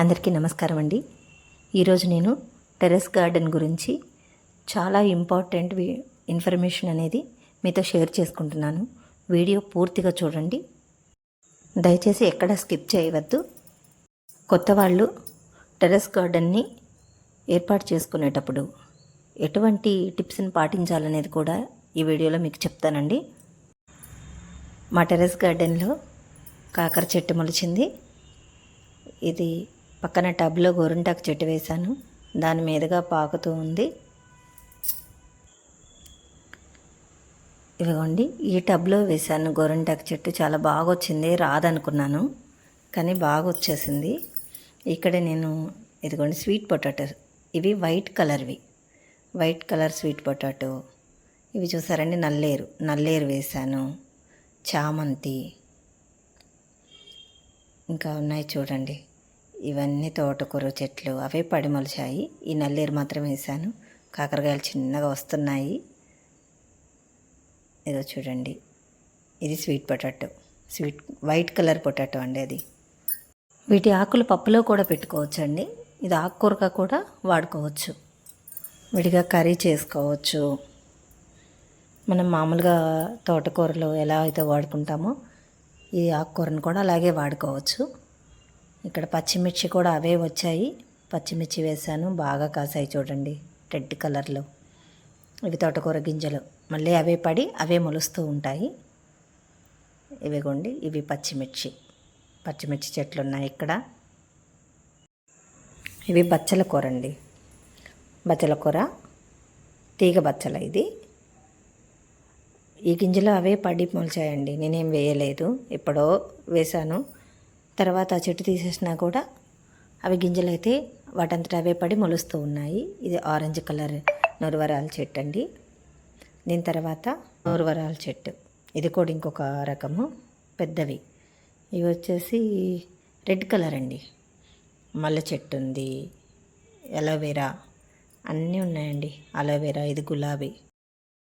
అందరికీ నమస్కారం అండి. ఈరోజు నేను టెర్రస్ గార్డెన్ గురించి చాలా ఇంపార్టెంట్ ఇన్ఫర్మేషన్ అనేది మీతో షేర్ చేసుకుంటున్నాను. వీడియో పూర్తిగా చూడండి. దయచేసి ఎక్కడ స్కిప్ చేయవద్దు. కొత్త వాళ్ళు టెర్రస్ గార్డెన్ని ఏర్పాటు చేసుకునేటప్పుడు ఎటువంటి టిప్స్ని పాటించాలనేది కూడా ఈ వీడియోలో మీకు చెప్తానండి. మా టెర్రస్ గార్డెన్లో కాకర చెట్టు మొలిచింది. ఇది పక్కన టబ్లో గోరింటాకు చెట్టు వేశాను. దాని మీదుగా పాకుతూ ఉంది. ఇదిగోండి ఈ టబ్లో వేశాను గోరింటాకు చెట్టు. చాలా బాగా వచ్చింది రాదనుకున్నాను కానీ బాగా వచ్చేసింది ఇక్కడ నేను ఇదిగోండి స్వీట్ పొటాటో. ఇవి white కలర్వి. White colour sweet potato. ఇవి చూసారండి నల్లేరు. నల్లేరు వేశాను. చామంతి. ఇంకా ఉన్నాయి చూడండి. ఇవన్నీ తోటకూర చెట్లు అవే పడి మొలిచాయి. ఈ నల్లేరు మాత్రం వేసాను కాకరకాయలు చిన్నగా వస్తున్నాయి. ఏదో చూడండి. ఇది sweet potato. Sweet white colour potato అండి అది. వీటి ఆకులు పప్పులో కూడా పెట్టుకోవచ్చు అండి ఇది ఆకుకూరగా కూడా వాడుకోవచ్చు. విడిగా కర్రీ చేసుకోవచ్చు. మనం మామూలుగా తోటకూరలో ఎలా అయితే వాడుకుంటామో ఈ ఆకుకూరను కూడా అలాగే వాడుకోవచ్చు. ఇక్కడ పచ్చిమిర్చి కూడా అవే వచ్చాయి. పచ్చిమిర్చి వేసాను. బాగా కాసాయి చూడండి. రెడ్ కలర్లో. ఇవి తోటకూర గింజలు. మళ్ళీ అవే పడి అవే మొలుస్తూ ఉంటాయి. ఇవిగోండి. ఇవి పచ్చిమిర్చి. పచ్చిమిర్చి చెట్లు ఉన్నాయి ఇక్కడ. ఇవి బచ్చల కూర అండి బచ్చల కూర. తీగ బచ్చల ఇది. ఈ గింజలు అవే పడి మొలిచాయండి. నేనేం వేయలేదు. ఎప్పుడో వేశాను. తర్వాత ఆ చెట్టు తీసేసినా కూడా అవి గింజలు అయితే వాటంతట అవే పడి మొలుస్తూ ఉన్నాయి. ఇది ఆరెంజ్ కలర్ నొరవరాల చెట్టు అండి. దీని తర్వాత నూరువరాల చెట్టు. ఇది కూడా ఇంకొక రకము. పెద్దవి. ఇవి వచ్చేసి రెడ్ కలర్ అండి. మల్లె చెట్టు ఉంది. అలోవెరా అన్నీ ఉన్నాయండి. అలోవెరా ఇది గులాబీ.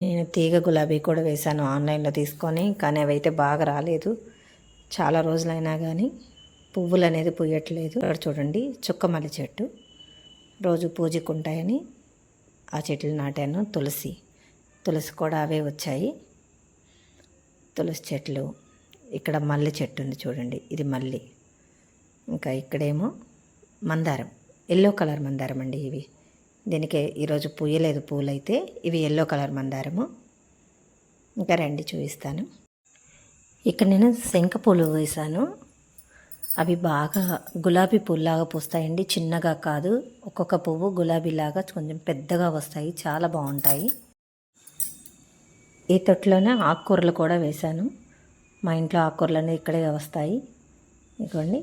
నేను తీగ గులాబీ కూడా వేశాను ఆన్లైన్లో తీసుకొని కానీ అవి అయితే బాగా రాలేదు. చాలా రోజులైనా కానీ పువ్వులు అనేది పూయట్లేదు. ఇక్కడ చూడండి చుక్కమల్లి చెట్టు. రోజు పూజకు ఉంటాయని ఆ చెట్లు నాటాను. తులసి తులసి కూడా అవే వచ్చాయి. తులసి చెట్లు ఇక్కడ మల్లె చెట్టు ఉంది చూడండి ఇది మల్లి. ఇంకా ఇక్కడేమో మందారం ఎల్లో కలర్ మందారం అండి ఇవి. దీనికి ఈరోజు పూయలేదు పూలైతే ఇవి ఎల్లో కలర్ మందారము. ఇంకా రండి చూపిస్తాను. ఇక్కడ నేను శంఖ పూలు వేసాను అవి బాగా గులాబీ పూల్లాగా పూస్తాయండి. చిన్నగా కాదు ఒక్కొక్క పువ్వు గులాబీలాగా కొంచెం పెద్దగా వస్తాయి. చాలా బాగుంటాయి. ఈ తొట్టులోనే ఆకుకూరలు కూడా వేశాను. మా ఇంట్లో ఆకుకూరలు ఇక్కడే వస్తాయి. ఇదిగోండి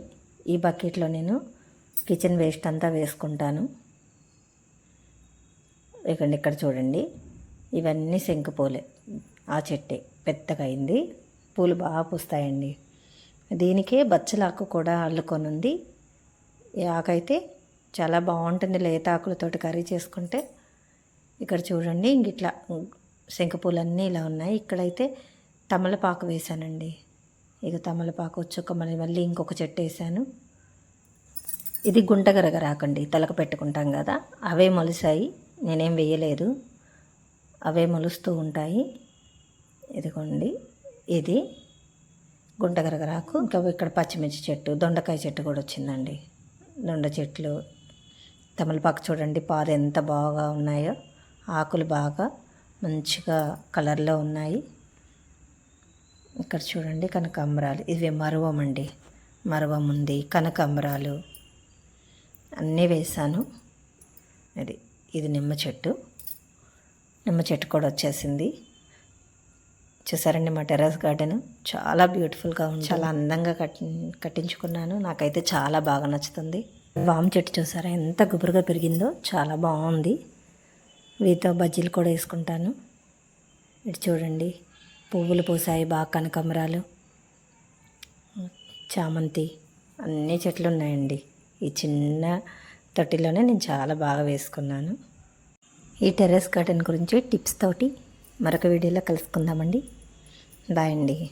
ఈ బకెట్లో నేను కిచెన్ వేస్ట్ అంతా వేసుకుంటాను. ఇకండి ఇక్కడ చూడండి. ఇవన్నీ శంకు పూలే. ఆ చెట్టే పెద్దగా అయింది. పూలు బాగా పూస్తాయండి. దీనికే బచ్చలాకు కూడా అల్లుకొని ఉంది ఈ ఆకైతే చాలా బాగుంటుంది లేత ఆకులతోటి కర్రీ చేసుకుంటే. ఇక్కడ చూడండి ఇంక ఇట్లా శంఖపూలన్నీ ఇలా ఉన్నాయి. ఇక్కడైతే తమలపాకు వేశానండి. ఇక తమలపాకు వచ్చాక మళ్ళీ మళ్ళీ ఇంకొక చెట్టు వేసాను ఇది గుంటగరగరాకండి తలకు పెట్టుకుంటాం కదా. అవే మొలిసాయి నేనేం వేయలేదు. అవే మొలుస్తూ ఉంటాయి. ఇదిగోండి ఇది. గుంటగరగరాకు ఇంకా ఇక్కడ పచ్చిమిర్చి చెట్టు దొండకాయ చెట్టు కూడా వచ్చిందండి. దొండ చెట్లు తమలపాకు చూడండి పాలు ఎంత బాగా ఉన్నాయో ఆకులు బాగా మంచిగా కలర్లో ఉన్నాయి. ఇక్కడ చూడండి కనకాంబరాలు ఇవి మరువం అండి మరువం ఉంది కనకాంబరాలు. అన్నీ వేసాను అది ఇది నిమ్మ చెట్టు. నిమ్మ చెట్టు కూడా వచ్చేసింది. చూసారండి మా టెర్రస్ గార్డెన్. చాలా బ్యూటిఫుల్గా ఉంది. చాలా అందంగా కట్టి కట్టించుకున్నాను. నాకైతే చాలా బాగా నచ్చుతుంది. వామ్ చెట్టు చూసారా? ఎంత గుబురుగా పెరిగిందో. చాలా బాగుంది. వీటితో బజ్జీలు కూడా వేసుకుంటాను. ఇటు చూడండి. పువ్వులు పూసాయి బాగా కనకమరాలు చామంతి అన్ని చెట్లు ఉన్నాయండి. ఈ చిన్న తొట్టిలోనే నేను చాలా బాగా వేసుకున్నాను. ఈ టెర్రస్ గార్డెన్ గురించి టిప్స్ తోటి మరొక వీడియోలో కలుసుకుందామండి. బాయ్ అండి.